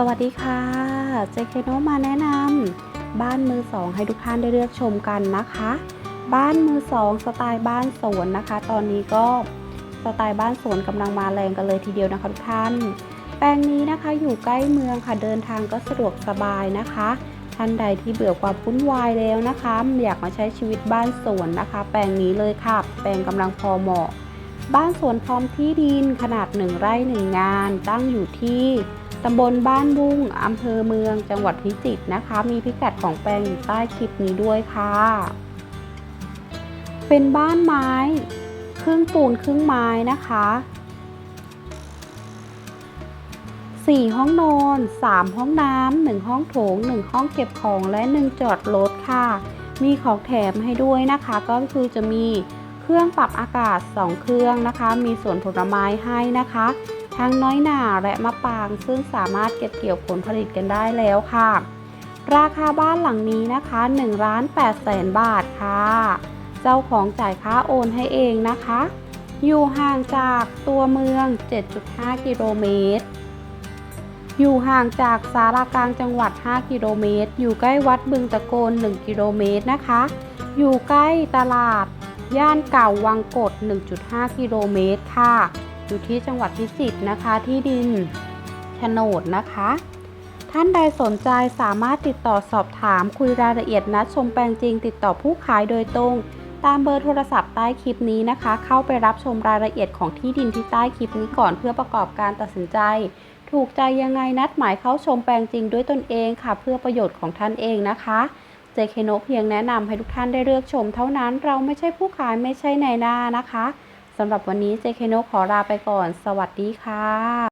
สวัสดีค่ะ เจเคโนมาแนะนำบ้านมือสองให้ทุกท่านได้เลือกชมกันนะคะ บ้านมือสองสไตล์บ้านสวนนะคะ ตอนนี้ก็สไตล์บ้านสวนกำลังมาแรงกันเลยทีเดียวนะคะทุกท่าน แปลงนี้นะคะอยู่ใกล้เมืองค่ะเดินทางก็สะดวกสบายนะคะ ท่านใดที่เบื่อความวุ่นวายแล้วนะคะ อยากมาใช้ชีวิตบ้านสวนนะคะ แปลงนี้เลยค่ะ แปลงกำลังพอเหมาะ บ้านสวนพร้อมที่ดินขนาดหนึ่งไร่หนึ่งงานตั้งอยู่ที่ ตำบลบ้านบุ้งอำเภอเมืองจังหวัดพิจิตรนะคะ มีพิกัดของแปลงอยู่ใต้คลิปนี้ด้วยค่ะ เป็นบ้านไม้ ครึ่งปูนครึ่งไม้นะคะ4ห้องนอน 3 ห้องน้ำ 1 ห้องโถง 1 ห้องเก็บของและ 1 จอดรถค่ะ มีของแถมให้ด้วยนะคะ ก็คือจะมีเครื่องปรับอากาศ 2 เครื่องนะคะ มีสวนผลไม้ให้นะคะ ทั้งน้อยหนาและมะปราง ซึ่งสามารถเก็บเกี่ยวผลผลิตกันได้แล้วค่ะ ราคาบ้านหลังนี้นะคะ1ล้าน8แสนบาทค่ะ เจ้าของจ่ายค่าโอนให้เองนะคะ อยู่ห่างจากตัวเมือง 7.5 กิโลเมตร อยู่ห่างจากสารากลางจังหวัด 5 กิโลเมตร อยู่ใกล้วัดบึงตะโกน 1 กิโลเมตรนะคะ อยู่ใกล้ตลาดย่านเก่าวังกด 1.5 กิโลเมตรค่ะ อยู่ที่จังหวัดพิจิตรนะคะ ที่ดินโฉนดนะคะ ท่านใดสนใจสามารถติดต่อสอบถามคุยรายละเอียดนัดชมแปลงจริง ติดต่อผู้ขายโดยตรง ตามเบอร์โทรศัพท์ใต้คลิปนี้นะคะ เข้าไปรับชมรายละเอียดของที่ดินที่ใต้คลิปนี้ก่อนเพื่อประกอบการตัดสินใจ ถูกใจยังไงนัดหมายเข้าชมแปลงจริงด้วยตนเองค่ะ เพื่อประโยชน์ของท่านเองนะคะเจเคโนเพียงแนะนำให้ทุกท่านได้เลือกชมเท่านั้น เราไม่ใช่ผู้ขายไม่ใช่นายหน้านะคะ สำหรับวันนี้เจเคโนขอลาไปก่อน สวัสดีค่ะ